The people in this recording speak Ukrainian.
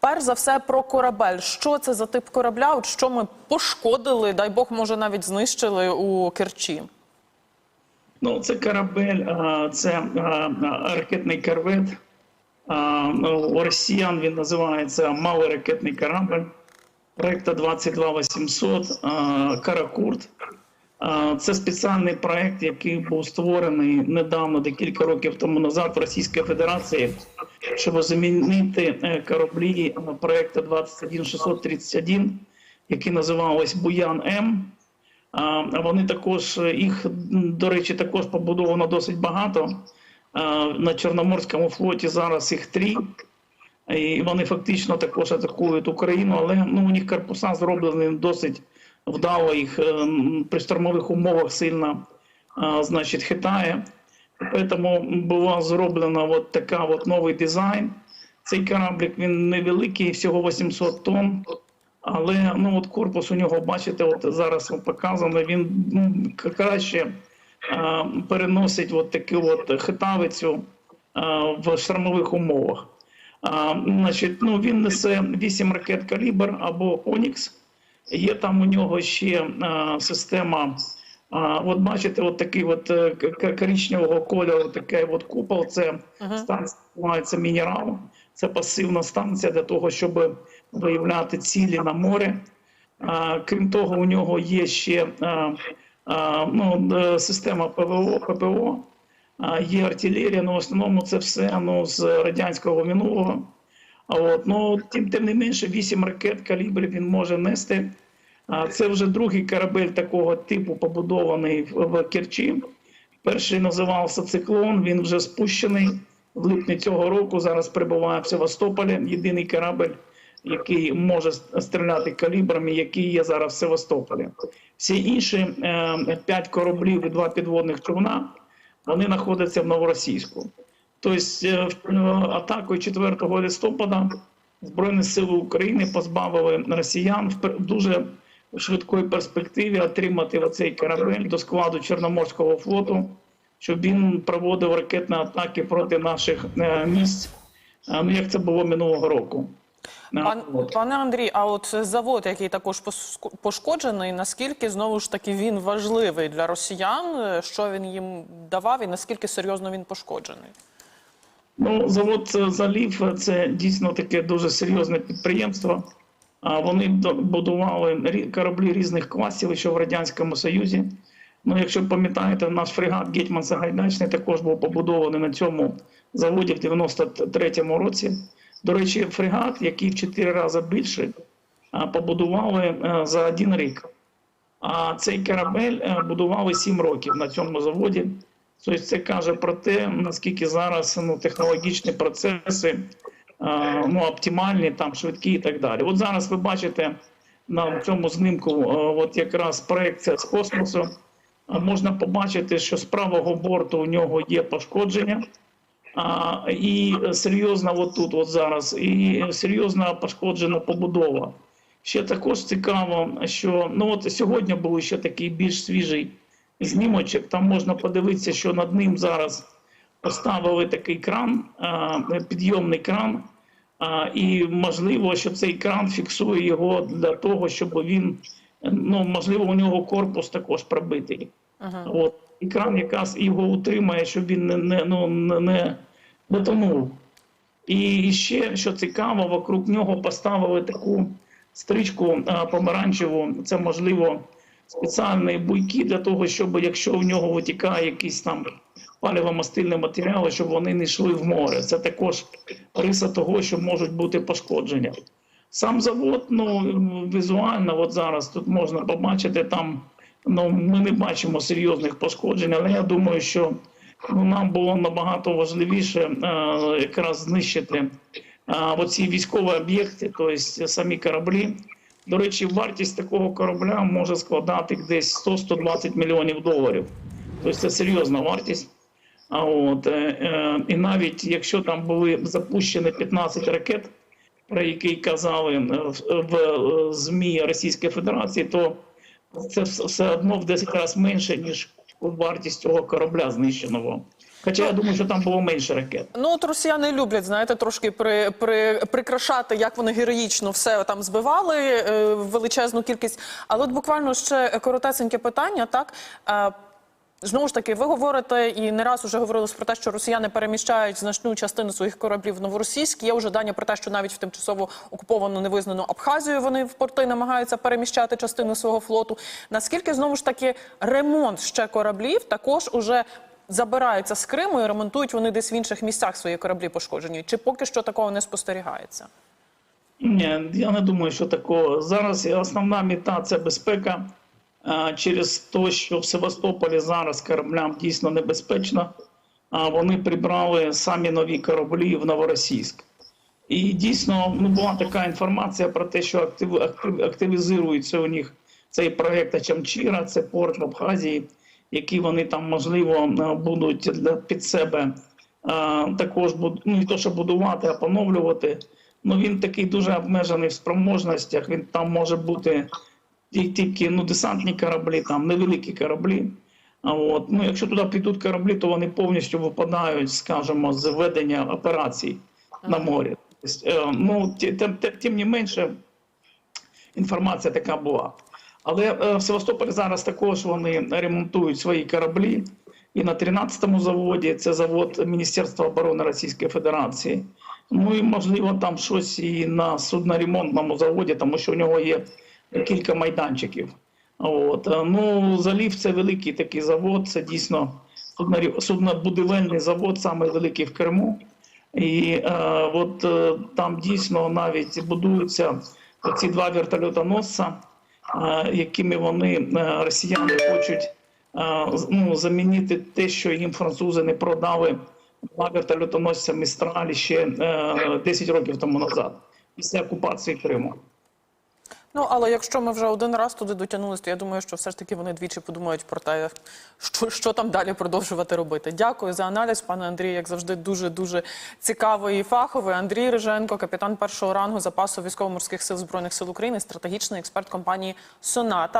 Перш за все про корабель. Що це за тип корабля? От що ми пошкодили? Дай Бог, може навіть знищили у Керчі. Ну, це корабель, це ракетний корвет. У росіян він називається малий ракетний корабль. Проекта 22800 а, Каракурт. Це спеціальний проект, який був створений недавно, декілька років тому назад в Російській Федерації, щоб замінити е, кораблі е, проекту 21631, який називався Буян М. Вони також їх, до речі, також побудовано досить багато. На Чорноморському флоті зараз їх три. І вони фактично також атакують Україну, але ну, у них корпуса зроблені досить вдало, їх е, при штормових умовах сильно значить, хитає. Тому була зроблена от така от новий дизайн. Цей кораблик він невеликий, всього 800 тонн. Але ну от корпус у нього, бачите, от зараз показано, він ну, краще а, переносить от таку от хитавицю а, в штормових умовах. А, значить, ну, він несе 8 ракет калібр або Онікс. Є там у нього ще а, система. А, от бачите, от такий от е, коричневого кольору, такий от купол. Це станція називається мінерал. Це пасивна станція для того, щоб виявляти цілі на море. А, крім того, у нього є ще а, а, ну, е, система ПВО, ППО, а, є артилерія, але в основному це все ну, з радянського минулого. А от, ну, тим, тим не менше, 8 ракет калібрів він може нести. Це вже другий корабель такого типу побудований в, Керчі. Перший називався Циклон, він вже спущений в липні цього року. Зараз перебуває в Севастополі. Єдиний корабель, який може стріляти калібрами, який є зараз в Севастополі. Всі інші е, п'ять кораблів і два підводних човна вони знаходяться в Новоросійську. Тобто е, е, атакою 4 листопада Збройні сили України позбавили росіян в пер- дуже швидкої перспективі отримати оцей корабель до складу Чорноморського флоту, щоб він проводив ракетні атаки проти наших е, місць, е, ну як це було минулого року. Пан, пане Андрій, а от завод, який також пошкоджений, наскільки знову ж таки він важливий для росіян? Що він їм давав і наскільки серйозно він пошкоджений? Ну, завод е, залів це дійсно таке дуже серйозне підприємство. Вони будували кораблі різних класів ще в Радянському Союзі. Ну, якщо пам'ятаєте, наш фрегат Гетьман Сагайдачний також був побудований на цьому заводі в 93-му році. До речі, фрегат, який в 4 рази більше, побудували е, за один рік. А цей корабель е, будували 7 років на цьому заводі. Тобто це каже про те, наскільки зараз ну, технологічні процеси ну, оптимальні, там, швидкі і так далі. От зараз ви бачите на цьому знімку е, от якраз проекція з космосу. Е, Можна побачити, що з правого борту у нього є пошкодження. А, і серйозна от тут, от зараз, і серйозна пошкоджена побудова. Ще також цікаво, що ну от сьогодні був ще такий більш свіжий знімочок. Там можна подивитися, що над ним зараз поставили такий кран, підйомний кран. І можливо, що цей кран фіксує його для того, щоб він ну можливо у нього корпус також пробитий. От і кран якраз його утримує, щоб він не, не, ну, не, не дотонув. І ще, що цікаво, вокруг нього поставили таку стрічку а, помаранчеву. Це можливо спеціальні буйки для того, щоб якщо в нього витікає якісь там паливо-мастильні матеріали, щоб вони не йшли в море. Це також риса того, що можуть бути пошкодження. Сам завод, ну візуально, от зараз тут можна побачити там. Ну, ми не бачимо серйозних пошкоджень, але я думаю, що ну, нам було набагато важливіше е, якраз знищити е, оці військові об'єкти, тобто самі кораблі. До речі, вартість такого корабля може складати десь 100-120 мільйонів доларів. Тобто це серйозна вартість. А от, е, е, і навіть якщо там були запущені 15 ракет, про які казали е, в, в ЗМІ Російської Федерації, то це все одно в 10 разів менше, ніж вартість цього корабля знищеного. Хоча я думаю, що там було менше ракет. Ну, от росіяни люблять, знаєте, трошки при, при, прикрашати, як вони героїчно все там збивали, е, величезну кількість. Але от буквально ще коротесеньке питання, так? Е, Знову ж таки, ви говорите і не раз уже говорилось про те, що росіяни переміщають значну частину своїх кораблів в новоросійськ. Є вже дані про те, що навіть в тимчасово окуповану невизнану Абхазію вони в порти намагаються переміщати частину свого флоту. Наскільки знову ж таки ремонт ще кораблів також уже забираються з Криму і ремонтують вони десь в інших місцях свої кораблі пошкоджені? Чи поки що такого не спостерігається? Ні, я не думаю, що такого. Зараз основна мета це безпека. А, Через те, що в Севастополі зараз кораблям дійсно небезпечно, а вони прибрали самі нові кораблі в Новоросійськ. І дійсно ну, була така інформація про те, що актив, актив, активізується у них цей проєкт Чамчіра, це порт в Абхазії, який вони там можливо е, будуть під себе е, також ну, не то, що будувати, а поновлювати. Ну він такий дуже обмежений в спроможностях. Він там може бути тільки ну, десантні кораблі, там невеликі кораблі. От ну, якщо туди підуть кораблі, то вони повністю випадають, скажімо, з ведення операцій на морі. Тобто, е, ну, тим, тим, тим не менше, інформація така була. Але е, в Севастополі зараз також вони ремонтують свої кораблі. І на 13-му заводі це завод Міністерства оборони Російської Федерації. Ну і можливо там щось і на судноремонтному заводі, тому що у нього є кілька майданчиків. От. е, Ну, залів це великий такий завод, це дійсно суднобудівельний завод, самий великий в Криму. І е, от е, там дійсно навіть будуються ці два вертольотоносця, е, якими вони е, росіяни хочуть е, ну, замінити те, що їм французи не продали два вертольотоносця Містралі ще е, 10 років тому назад, після окупації Криму. Ну, але якщо ми вже один раз туди дотягнулися, то я думаю, що все ж таки вони двічі подумають про те, що, що там далі продовжувати робити. Дякую за аналіз, пане Андрій, як завжди, дуже дуже цікавий і фаховий. Андрій Риженко, капітан першого рангу запасу військово-морських сил збройних сил України, стратегічний експерт компанії Соната.